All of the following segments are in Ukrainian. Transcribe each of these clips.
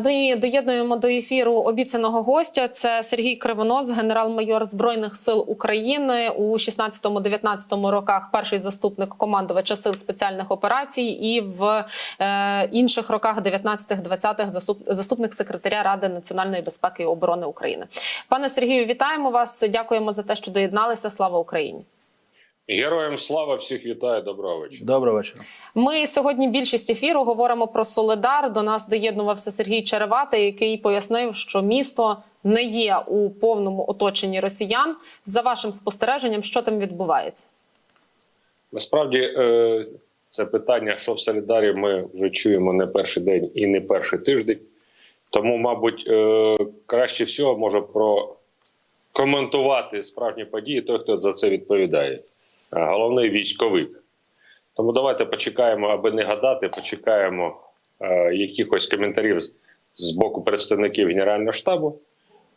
До і доєднуємо до ефіру обіцяного гостя. Це Сергій Кривонос, генерал-майор збройних сил України у 16-19 роках. Перший заступник командувача сил спеціальних операцій, і в е, інших роках 19-20 заступ- заступник секретаря Ради національної безпеки і оборони України. Пане Сергію, вітаємо вас. Дякуємо за те, що доєдналися. Слава Україні. Героям слава всіх вітаю, доброго вечора. Доброго вечора. Ми сьогодні більшість ефіру говоримо про Соледар. До нас доєднувався Сергій Череватий, який пояснив, що місто не є у повному оточенні росіян. За вашим спостереженням, що там відбувається? Насправді е, це питання, що в Солідарі ми вже чуємо не перший день і не перший тиждень. Тому, мабуть, е, краще всього може прокоментувати справжні події той, хто за це відповідає. А Головний військовик. Тому давайте почекаємо, аби не гадати, почекаємо е, якихось коментарів з- боку представників Генерального штабу,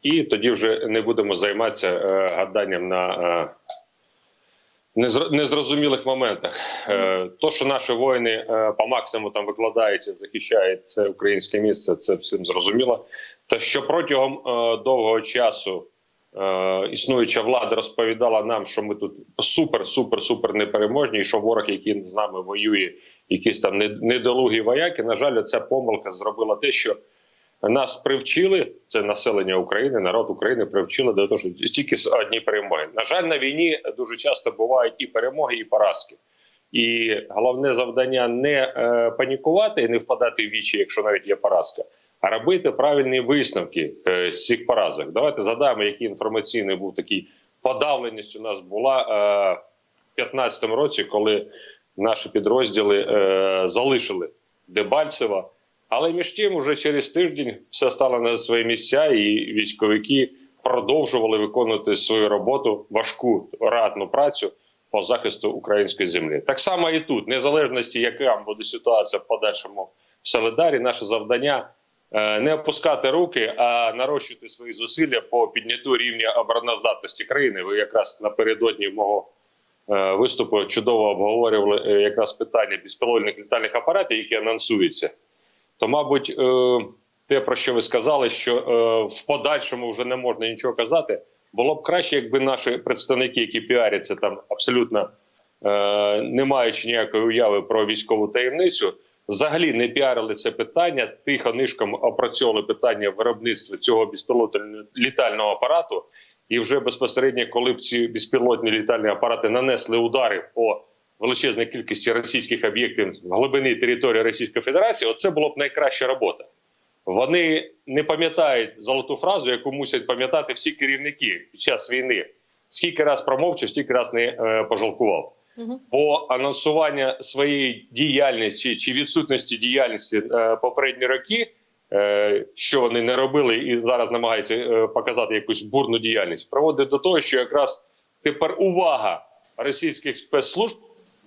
і тоді вже не будемо займатися е, гаданням на е, незро- незрозумілих моментах. Е, То, що наші воїни е, по максимуму там викладаються, захищають це українське місце, це всім зрозуміло. Та що протягом е, довгого часу е, існуюча влада розповідала нам, що ми тут супер, супер, супер непереможні, і що ворог, який з нами воює, якісь там не- недолугі вояки. На жаль, ця помилка зробила те, що нас привчили, це населення України, народ України привчили до того, що стільки одні перемоги. На жаль, на війні дуже часто бувають і перемоги, і поразки. І головне завдання не е, панікувати і не впадати в вічі, якщо навіть є поразка, робити правильні висновки е, з цих поразок. Давайте задаємо, який інформаційний був такий подавленість у нас була е, в 2015 році, коли наші підрозділи е, залишили Дебальцева. Але між тим, уже через тиждень все стало на свої місця, і військовики продовжували виконувати свою роботу, важку ратну працю по захисту української землі. Так само і тут, незалежності, яка буде ситуація в подальшому в Солидарі, наше завдання не опускати руки, а нарощувати свої зусилля по підняттю рівня обороноздатності країни. Ви якраз напередодні мого е, виступу чудово обговорювали е, якраз питання безпілотних літальних апаратів, які анонсуються то, мабуть, е, те, про що ви сказали, що е, в подальшому вже не можна нічого казати, було б краще, якби наші представники, які піаряться там абсолютно е, не маючи ніякої уяви про військову таємницю, взагалі не піарили це питання, тихо нишком опрацьовували питання виробництва цього безпілотного літального апарату. І вже безпосередньо, коли б ці безпілотні літальні апарати нанесли удари по величезній кількості російських об'єктів в глибині території Російської Федерації, оце було б найкраща робота. Вони не пам'ятають золоту фразу, яку мусять пам'ятати всі керівники під час війни. Скільки раз промовчав, стільки раз не е, пожалкував. Мгм. Бо анонсування своєї діяльності чи відсутності діяльності е, попередні роки, е, що вони не робили, і зараз намагаються е, показати якусь бурну діяльність, приводить до того, що якраз тепер увага російських спецслужб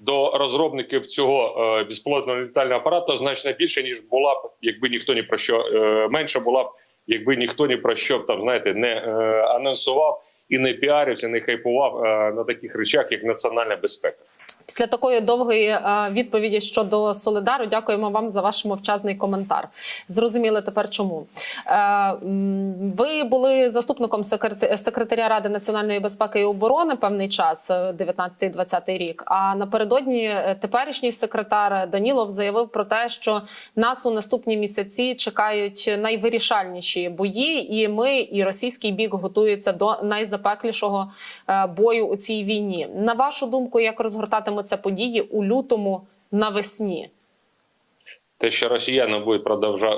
до розробників цього е, безпілотного літального апарату значно більше ніж була б, якби ніхто ні про що менше була б, якби ніхто ні про що там знаєте не анонсував і не піарився, не хайпував е, на таких речах, як національна безпека. Після такої довгої е, відповіді щодо Солидару, дякуємо вам за ваш мовчазний коментар. Зрозуміли тепер, чому Е, ви були заступником секрет- секретаря Ради національної безпеки і оборони певний час, е, 19-20 рік. А напередодні е, теперішній секретар Данілов заявив про те, що нас у наступні місяці чекають найвирішальніші бої, і ми, і російський бік готуються до найзапеклішого е, бою у цій війні. На вашу думку, як розгортатимуться події у лютому навесні? Те, що росіяни будуть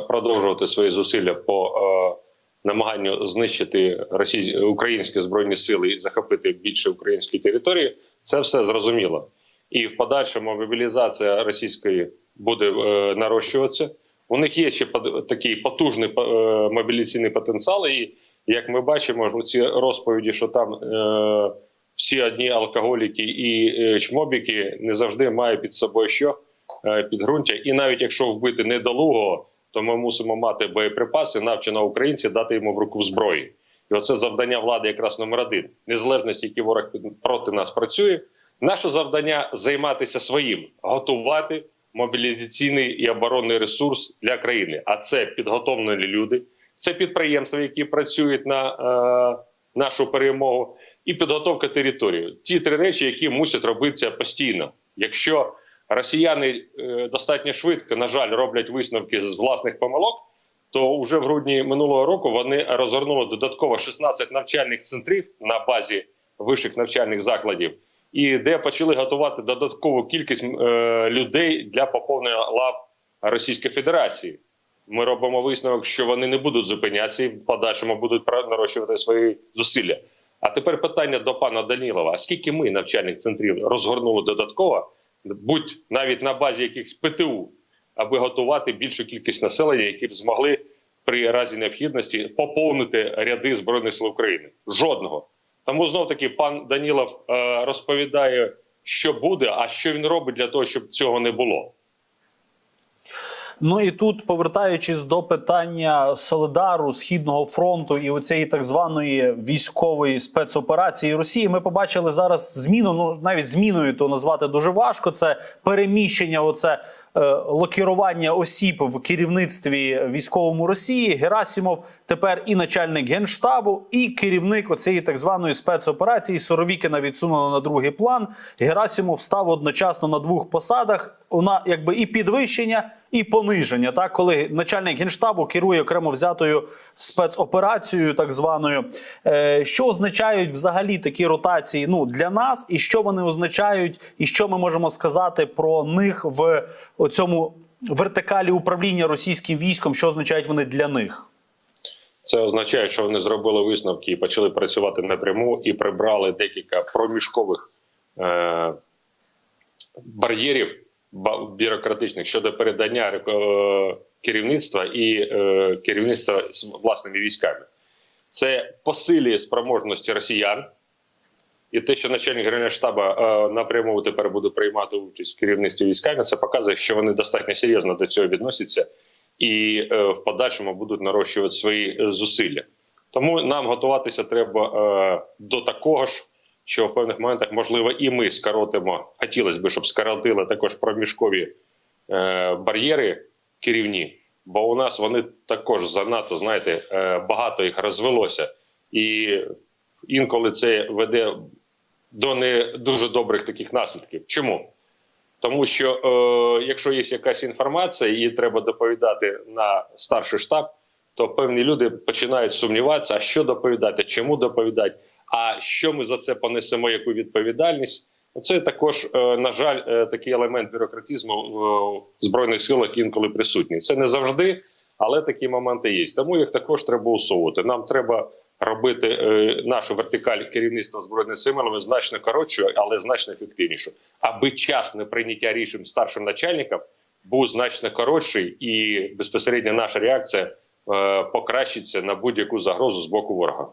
продовжувати свої зусилля по е, намаганню знищити російські українські збройні сили і захопити більше української території, це все зрозуміло. І в подальшому мобілізація російської буде е, нарощуватися. У них є ще под- такий потужний е, мобілізаційний потенціал. І як ми бачимо, у ці розповіді, що там е, всі одні алкоголіки і е, чмобіки не завжди мають під собою що е, підґрунтя. І навіть якщо вбити недолугого, то ми мусимо мати боєприпаси, навчено українці, дати йому в руку в зброї. І оце завдання влади якраз номер один. Незалежності, який ворог проти нас працює. Наше завдання займатися своїм, готувати, мобілізаційний і оборонний ресурс для країни. А це підготовлені люди, це підприємства, які працюють на е, нашу перемогу, і підготовка території. Ті три речі, які мусять робитися постійно. Якщо росіяни е, достатньо швидко, на жаль, роблять висновки з власних помилок, то вже в грудні минулого року вони розгорнули додатково 16 навчальних центрів на базі вищих навчальних закладів, і де почали готувати додаткову кількість е, людей для поповнення лав Російської Федерації. Ми робимо висновок, що вони не будуть зупинятися і в подальшому будуть нарощувати свої зусилля. А тепер питання до пана Данілова: а скільки ми навчальних центрів розгорнули додатково, будь навіть на базі якихось ПТУ, аби готувати більшу кількість населення, які б змогли при разі необхідності поповнити ряди збройних сил України? Жодного. Тому знов таки пан Данілов е, розповідає, що буде, а що він робить для того, щоб цього не було. Ну і тут, повертаючись до питання Солидару, Східного фронту і оцеї так званої військової спецоперації Росії, ми побачили зараз зміну. Ну навіть зміною то назвати дуже важко. Це переміщення, оце локірування осіб в керівництві військовому Росії. Герасімов тепер і начальник генштабу, і керівник оцієї так званої спецоперації. Соровікіна відсунули на другий план. Герасімов став одночасно на двох посадах. Вона якби і підвищення, і пониження. Так, коли начальник генштабу керує окремо взятою спецоперацією, так званою, е, що означають взагалі такі ротації? Ну для нас, і що вони означають, і що ми можемо сказати про них в цьому вертикалі управління російським військом, що означають вони для них? Це означає, що вони зробили висновки і почали працювати напряму і прибрали декілька проміжкових е- бар'єрів бюрократичних щодо передання е- керівництва і е- керівництва з власними військами. Це посилює спроможності росіян. І те, що начальник генерального штабу е, напряму тепер буде приймати участь в керівництві військами, це показує, що вони достатньо серйозно до цього відносяться і е, в подальшому будуть нарощувати свої е, зусилля. Тому нам готуватися треба до такого ж, що в певних моментах можливо і ми скоротимо. Хотілося б, щоб скоротили також проміжкові е, бар'єри керівні, бо у нас вони також занадто знаєте, е, багато їх розвелося, і інколи це веде до не дуже добрих таких наслідків. Чому? Тому що е, якщо є якась інформація, її треба доповідати на старший штаб, то певні люди починають сумніватися, а що доповідати, чому доповідати, а що ми за це понесемо, яку відповідальність. Це також, е, на жаль, е, такий елемент бюрократизму в збройних силах інколи присутній. Це не завжди, але такі моменти є. Тому їх також треба усувати. Нам треба робити е, нашу вертикаль керівництва збройними силами значно коротшою, але значно ефективнішою, аби час на прийняття рішень старшим начальникам був значно коротший, і безпосередньо наша реакція е, покращиться на будь-яку загрозу з боку ворога.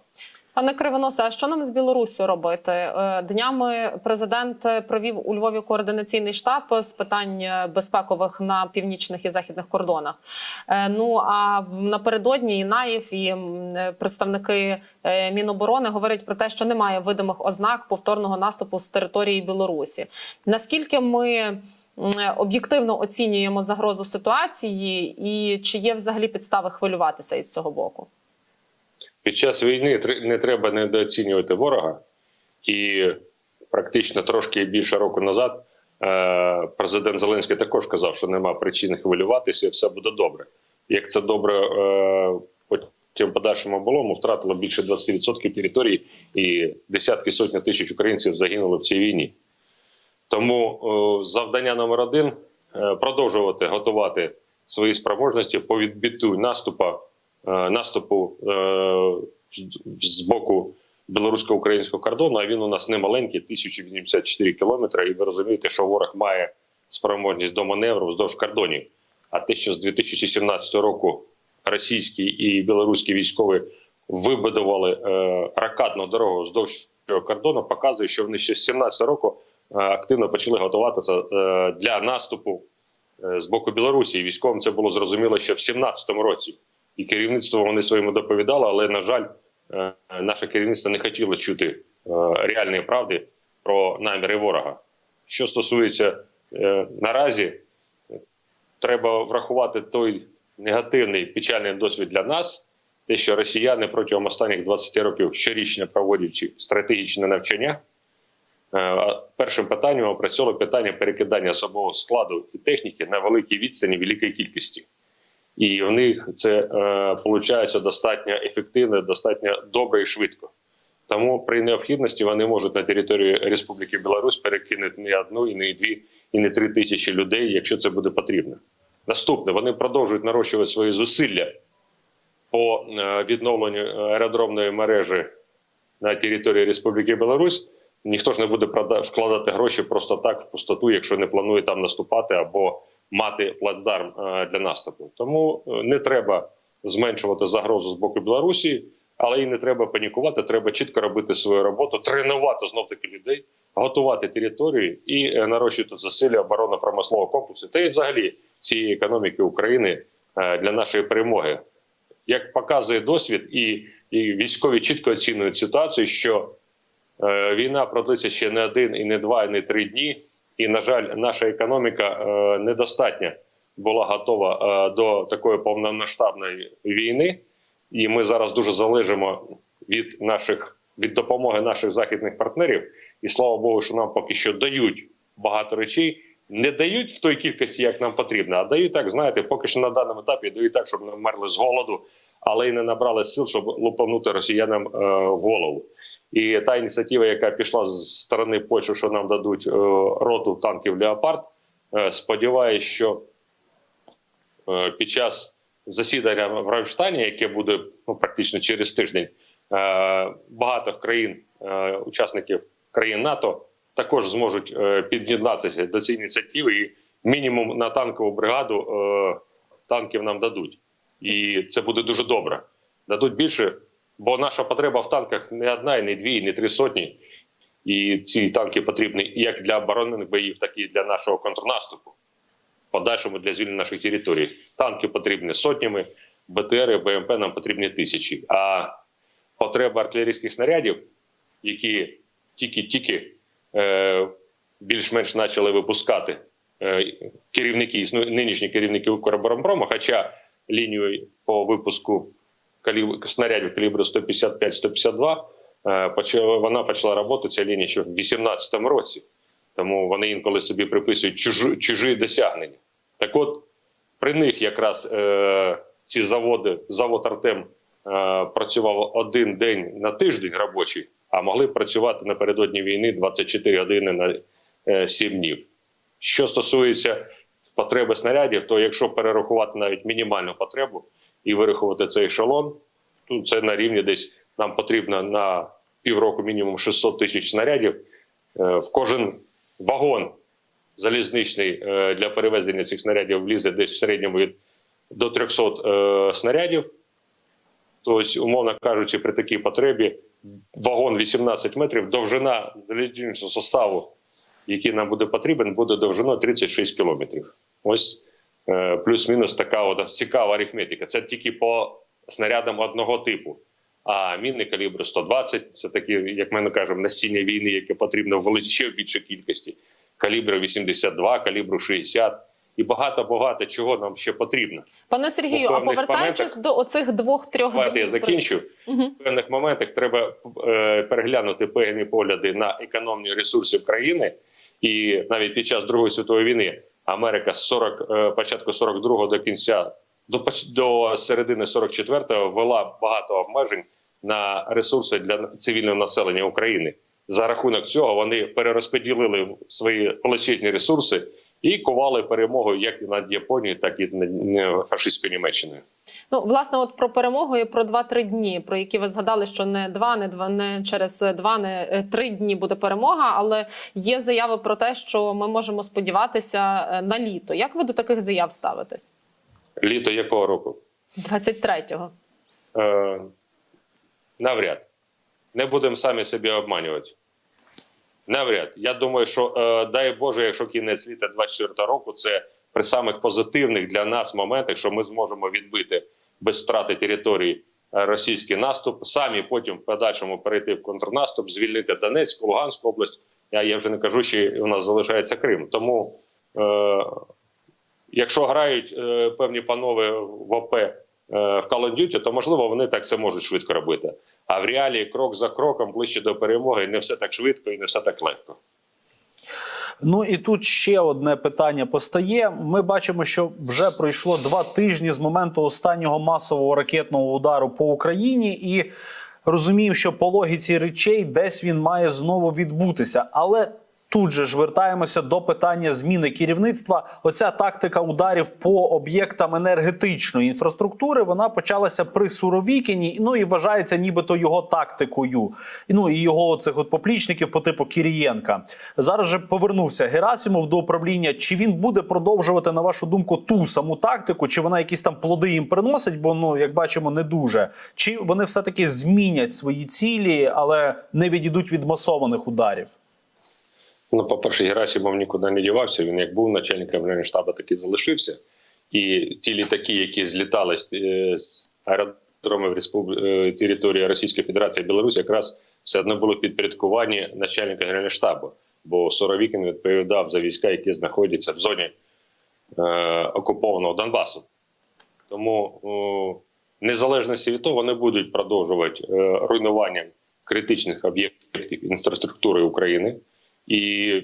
Пане Кривоносе, а що нам з Білоруссю робити? Е, Днями президент провів у Львові координаційний штаб з питань безпекових на північних і західних кордонах. Е, Ну а напередодні і Наїв, і е, представники Міноборони говорять про те, що немає видимих ознак повторного наступу з території Білорусі. Наскільки ми об'єктивно оцінюємо загрозу ситуації, і чи є взагалі підстави хвилюватися із цього боку? Під час війни не треба недооцінювати ворога, і практично трошки більше року назад е, президент Зеленський також казав, що нема причин хвилюватися, і все буде добре. Як це добре е, потім подальшому було, ми втратили більше 20% території, і десятки сотні тисяч українців загинули в цій війні. Тому е, завдання номер один продовжувати готувати свої спроможності по відбиттю наступу, наступу е, з- боку білорусько-українського кордону. А він у нас не маленький, 1084 кілометри. І ви розумієте, що ворог має спроможність до маневру вздовж кордонів. А те, що з 2017 року російські і білоруські військові вибудували е, ракатну дорогу вздовж кордону, показує, що вони ще з 17 року е, активно почали готуватися е, для наступу е, з боку Білорусі. І військовим це було зрозуміло ще в 17-му році. І керівництво вони своєму доповідало, але на жаль, е, наше керівництво не хотіло чути е, реальної правди про наміри ворога. Що стосується е, наразі, треба врахувати той негативний печальний досвід для нас, те, що росіяни протягом останніх 20 років щорічно проводячи стратегічне навчання. Першим питанням опрацьовували питання перекидання особового складу і техніки на великій відстані великої кількості. І в них це виходить достатньо ефективно, достатньо добре і швидко. Тому при необхідності вони можуть на територію Республіки Білорусь перекинути не одну, і не дві, і не три тисячі людей, якщо це буде потрібно. Наступне вони продовжують нарощувати свої зусилля по е, відновленню аеродромної мережі на території Республіки Білорусь. Ніхто ж не буде вкладати гроші просто так в пустоту, якщо не планує там наступати або мати плацдарм е, для наступу. Тому е, не треба зменшувати загрозу з боку Білорусі, але і не треба панікувати. Треба чітко робити свою роботу, тренувати знов таки людей, готувати територію і е, нарощувати зусилля оборонно-промислового комплексу та й взагалі цієї економіки України для нашої перемоги. Як показує досвід, і, і військові чітко оцінюють ситуацію, що е, війна продлиться ще не один, і не два, і не три дні. І, на жаль, наша економіка е, недостатньо була готова е, до такої повномасштабної війни, і ми зараз дуже залежимо від наших від допомоги наших західних партнерів. І слава Богу, що нам поки що дають багато речей. Не дають в той кількості, як нам потрібно, а дають так, знаєте, поки що на даному етапі дають так, щоб не вмерли з голоду, але й не набрали сил, щоб лупанути росіянам е, в голову. І та ініціатива, яка пішла з сторони Польщі, що нам дадуть е, роту танків Леопард, е, сподіваюся, що е, під час засідання в Рамштані, яке буде ну, практично через тиждень, багато країн, учасників країн НАТО, також зможуть під'єднатися до цієї ініціативи, і мінімум на танкову бригаду танків нам дадуть. І це буде дуже добре. Дадуть більше, бо наша потреба в танках не одна, і не дві, і не три сотні. І ці танки потрібні як для оборонних боїв, так і для нашого контрнаступу, подальшому для звільнення наших територій. Танки потрібні сотнями, БТР БМП нам потрібні тисячі. А потреба артилерійських снарядів, які тільки-тільки е, більш-менш почали випускати е, керівники, нинішні керівники Укроборонпрому, хоча лінію по випуску каліб... снарядів калібру 155-152 е, вона почала роботу, ця лінія ще в 2018 році. Тому вони інколи собі приписують чужі, чужі досягнення. Так от, при них якраз е, ці заводи, завод Артем е, працював один день на тиждень робочий, а могли працювати напередодні війни 24 години на е, 7 днів. Що стосується потреби снарядів, то якщо перерахувати навіть мінімальну потребу і вирахувати цей ешелон, то це на рівні десь нам потрібно на півроку мінімум 600 тисяч снарядів. Е, В кожен вагон залізничний е, для перевезення цих снарядів влізе десь в середньому від до 300 е, снарядів. Тобто, умовно кажучи, при такій потребі вагон 18 метрів, довжина залізничного составу, який нам буде потрібен, буде довжиною 36 кілометрів. Ось плюс-мінус така от цікава арифметика. Це тільки по снарядам одного типу. А міни калібру 120 це такі, як ми кажемо, насіння війни, яке потрібно в велич- ще в більшій кількості. Калібру 82, калібру 60 і багато-багато чого нам ще потрібно. Пане Сергію, а повертаючись до оцих двох-трьох Давайте я закінчу. Мгм. В певних моментах треба е, переглянути певні погляди на економію ресурсів країни, і навіть під час Другої світової війни Америка з 40, е, початку 42-го до кінця до, до середини 44-го ввела багато обмежень на ресурси для цивільного населення України. За рахунок цього вони перерозподілили свої величезні ресурси і ковали перемогу як над Японією, так і над фашистською Німеччиною. Ну, власне, от про перемогу і про 2-3 дні, про які ви згадали, що не два, не два, не через два, не е, три дні буде перемога, але є заяви про те, що ми можемо сподіватися е, на літо. Як ви до таких заяв ставитесь? Літо якого року? 23-го. Е, навряд. Не будемо самі себе обманювати. Навряд. Я думаю, що е, дай Боже, якщо кінець літа 24 року, це при самих позитивних для нас моментах, що ми зможемо відбити без втрати території е, російський наступ, самі потім в подальшому перейти в контрнаступ, звільнити Донецьку, Луганську область. Я, я вже не кажу, що у нас залишається Крим. Тому е, якщо грають е, певні панове в ОП е, в Call of Duty, то можливо вони так це можуть швидко робити. А в реалії крок за кроком ближче до перемоги не все так швидко і не все так легко. Ну і тут ще одне питання постає. Ми бачимо, що вже пройшло два тижні з моменту останнього масового ракетного удару по Україні, і розуміємо, що по логіці речей десь він має знову відбутися. Але тут же ж вертаємося до питання зміни керівництва. Оця тактика ударів по об'єктам енергетичної інфраструктури вона почалася при Суровікіні, ну і вважається нібито його тактикою. Ну і його цих от поплічників по типу Кірієнка. Зараз же повернувся Герасимов до управління. Чи він буде продовжувати на вашу думку ту саму тактику? Чи вона якісь там плоди їм приносить? Бо ну як бачимо, не дуже. Чи вони все таки змінять свої цілі, але не відійдуть від масованих ударів? Ну, по-перше, Герасимов нікуди не дівався. Він як був начальником Генштабу, так і залишився. І ті літаки, які злітали з, е, аеродромів Респуб... е, території Російської Федерації Білорусі, якраз все одно було підпорядкування начальника Генштабу. Бо Соровікін відповідав за війська, які знаходяться в зоні е, окупованого Донбасу. Тому о, незалежності від того, вони будуть продовжувати е, руйнування критичних об'єктів інфраструктури України і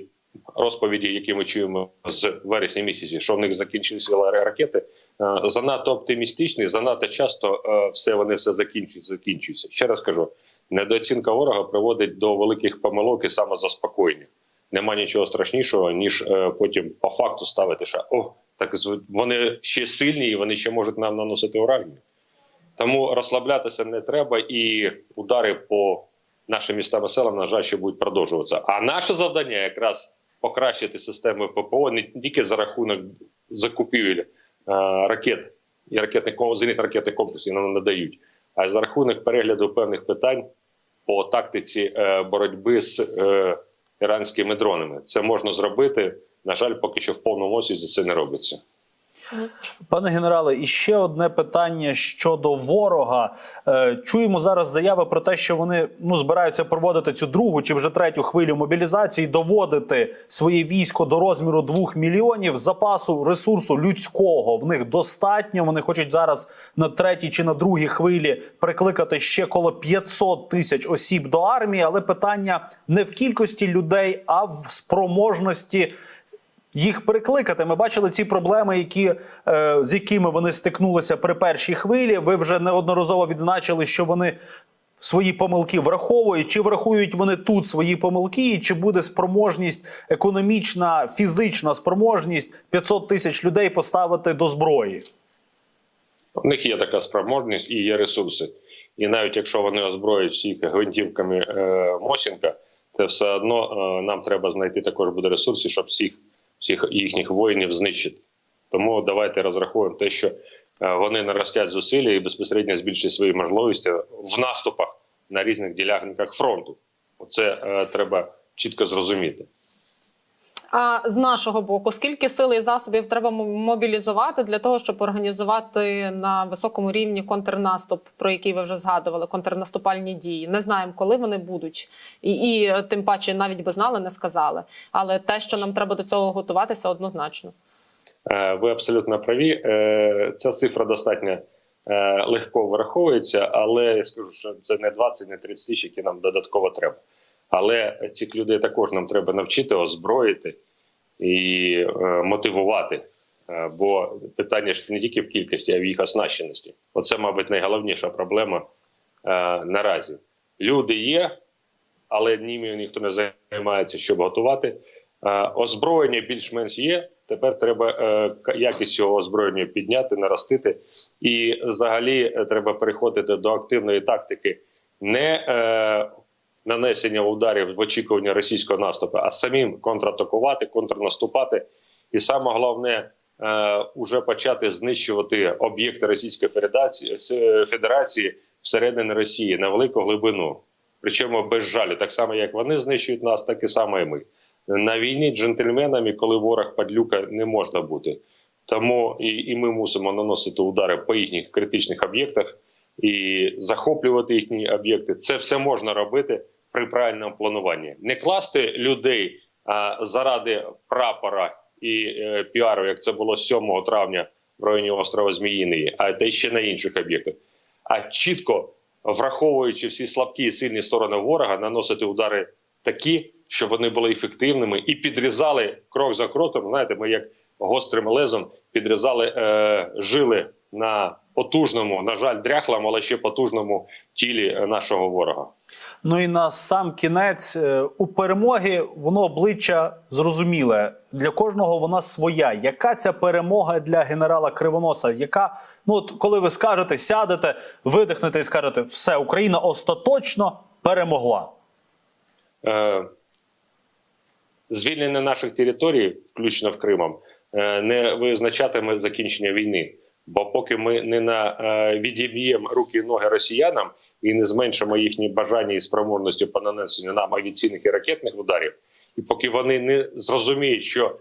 розповіді, які ми чуємо з вересня місяці, що в них закінчилися ракети, е, занадто оптимістичні, занадто часто е, все вони все закінчують, закінчуються. Ще раз кажу: недооцінка ворога приводить до великих помилок і самозаспокоєння. Нема нічого страшнішого, ніж е, потім по факту ставити, що о, так вони ще сильні і вони ще можуть нам наносити ураження. Тому розслаблятися не треба, і удари по нашим містам і на жаль, ще будуть продовжуватися. А наше завдання якраз покращити систему ППО не тільки за рахунок закупівель е, ракет і ракетних зенітно-ракетних комплексів нам надають, а й за рахунок перегляду певних питань по тактиці е, боротьби з е, іранськими дронами. Це можна зробити. На жаль, поки що в повному обсязі це не робиться. Пане генерале, і ще одне питання щодо ворога. Е, Чуємо зараз заяви про те, що вони ну збираються проводити цю другу чи вже третю хвилю мобілізації, доводити своє військо до розміру двох мільйонів запасу ресурсу людського. В них достатньо. Вони хочуть зараз на третій чи на другій хвилі прикликати ще коло 500 тисяч осіб до армії. Але питання не в кількості людей, а в спроможності їх прикликати. Ми бачили ці проблеми, які, е, з якими вони стикнулися при першій хвилі. Ви вже неодноразово відзначили, що вони свої помилки враховують. Чи врахують вони тут свої помилки, і чи буде спроможність економічна, фізична спроможність 500 тисяч людей поставити до зброї? У них є така спроможність і є ресурси. І навіть якщо вони озброють всіх гвинтівками е, Мосінка, то все одно е, нам треба знайти також буде ресурси, щоб всіх, всіх їхніх воїнів знищити. Тому давайте розрахуємо те, що е, вони наростять зусилля і безпосередньо збільшать свої можливості в наступах на різних ділянках фронту. Оце е, треба чітко зрозуміти. А з нашого боку, скільки сил і засобів треба мобілізувати для того, щоб організувати на високому рівні контрнаступ, про який ви вже згадували, контрнаступальні дії? Не знаємо, коли вони будуть, і, і е, тим паче навіть би знали, не сказали. Але те, що нам треба до цього готуватися, однозначно. Е, Ви абсолютно праві. Е, Ця цифра достатньо легко враховується, але я скажу, що це не 20, не 30 тисяч, які нам додатково треба. Але цих людей також нам треба навчити, озброїти і е, мотивувати. Е, Бо питання ж не тільки в кількості, а в їх оснащеності. Оце, мабуть, найголовніша проблема е, наразі. Люди є, але ними ніхто не займається, щоб готувати. Е, Озброєння більш-менш є. Тепер треба е, якість цього озброєння підняти, наростити. І взагалі е, треба переходити до активної тактики не е, нанесення ударів в очікуванні російського наступу, а самим контратакувати, контрнаступати. І саме головне е, уже почати знищувати об'єкти Російської Федерації, Федерації всередині Росії на велику глибину. Причому без жалю, так само як вони знищують нас, так і само і ми. На війні джентльменами, коли ворог падлюка, не можна бути. Тому і, і ми мусимо наносити удари по їхніх критичних об'єктах і захоплювати їхні об'єкти. Це все можна робити при правильному плануванні. Не класти людей а, заради прапора і е, піару, як це було 7 травня в районі острова Зміїний, а та ще на інших об'єктах. А чітко враховуючи всі слабкі і сильні сторони ворога, наносити удари такі, щоб вони були ефективними і підрізали крок за кроком. Знаєте, ми як гострим лезом підрізали е, жили на потужному, на жаль, дряхлому, але ще потужному тілі е, нашого ворога. Ну і на сам кінець е, у перемоги воно обличчя зрозуміле. Для кожного вона своя. Яка ця перемога для генерала Кривоноса? Яка ну от коли ви скажете, сядете, видихнете і скажете, все, Україна остаточно перемогла. Е, звільнення наших територій, включно в Кримом, е, не визначатиме закінчення війни. Бо поки ми не на е, відіб'ємо руки і ноги росіянам і не зменшимо їхні бажання і спроможності по нанесенню нам авіаційних і ракетних ударів, і поки вони не зрозуміють, що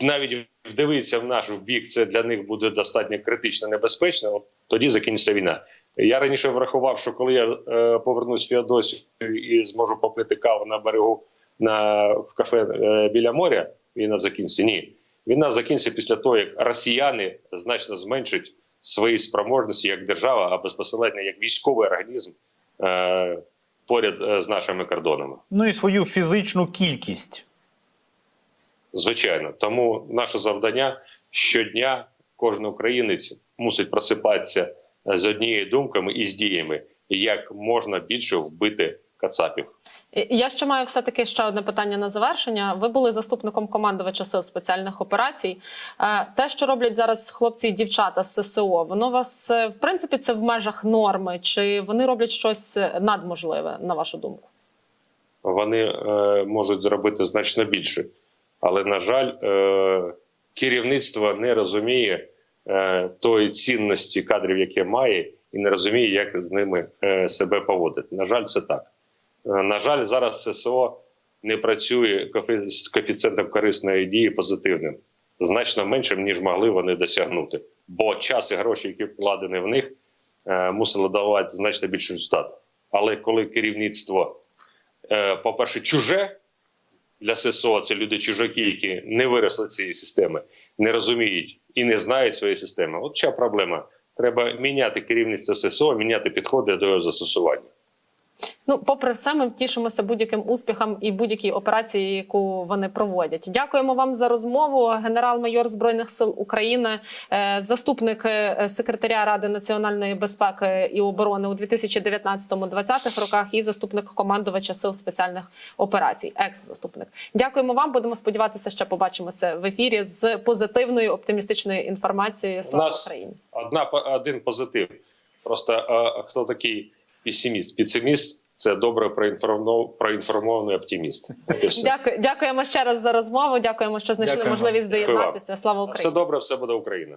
навіть вдивитися в наш бік, це для них буде достатньо критично небезпечно. От тоді закінчиться війна. Я раніше врахував, що коли я е, повернусь в Феодосію і зможу попити каву на берегу на в кафе е, біля моря, війна закінчиться. Ні, війна закінчиться після того, як росіяни значно зменшать свої спроможності як держава, а безпосередньо як військовий організм е, поряд е, з нашими кордонами. Ну і свою фізичну кількість. Звичайно, тому наше завдання щодня кожен українець мусить просипатися з однією думками і з діями, як можна більше вбити кацапів. Я ще маю все таки ще одне питання на завершення. Ви були заступником командувача сил спеціальних операцій. Е, Те, що роблять зараз хлопці і дівчата з ССО, воно вас е, в принципі це в межах норми, чи вони роблять щось е, надможливе, на вашу думку? Вони е, можуть зробити значно більше, але на жаль, е, керівництво не розуміє е, тої цінності кадрів, яке має, і не розуміє, як з ними е, себе поводити. На жаль, це так. Е, На жаль, зараз ССО не працює з коефіцієнтом корисної дії позитивним, значно меншим, ніж могли вони досягнути. Бо час і гроші, які вкладені в них, е, мусили давати значно більший результат. Але коли керівництво, е, по-перше, чуже для ССО, це люди чужаки, які не виросли цієї системи, не розуміють і не знають своєї системи. От чия проблема. Треба міняти керівництво ССО, міняти підходи до його застосування. Ну, попри все, ми тішимося будь-яким успіхам і будь-якій операції, яку вони проводять. Дякуємо вам за розмову. Генерал-майор збройних сил України, е, заступник е, секретаря Ради національної безпеки і оборони у 2019-2020 роках, і заступник командувача сил спеціальних операцій. Екс-заступник. Дякуємо вам. Будемо сподіватися, ще побачимося в ефірі з позитивною оптимістичною інформацією. Слава Україні! Одна один позитив. Просто е, хто такий песиміст? Песиміст це добре проінформов- проінформований оптиміст. Дякую, дякуємо ще раз за розмову. Дякуємо, що знайшли Дякуємо. можливість доєднатися. Слава Все добре, все буде Україна.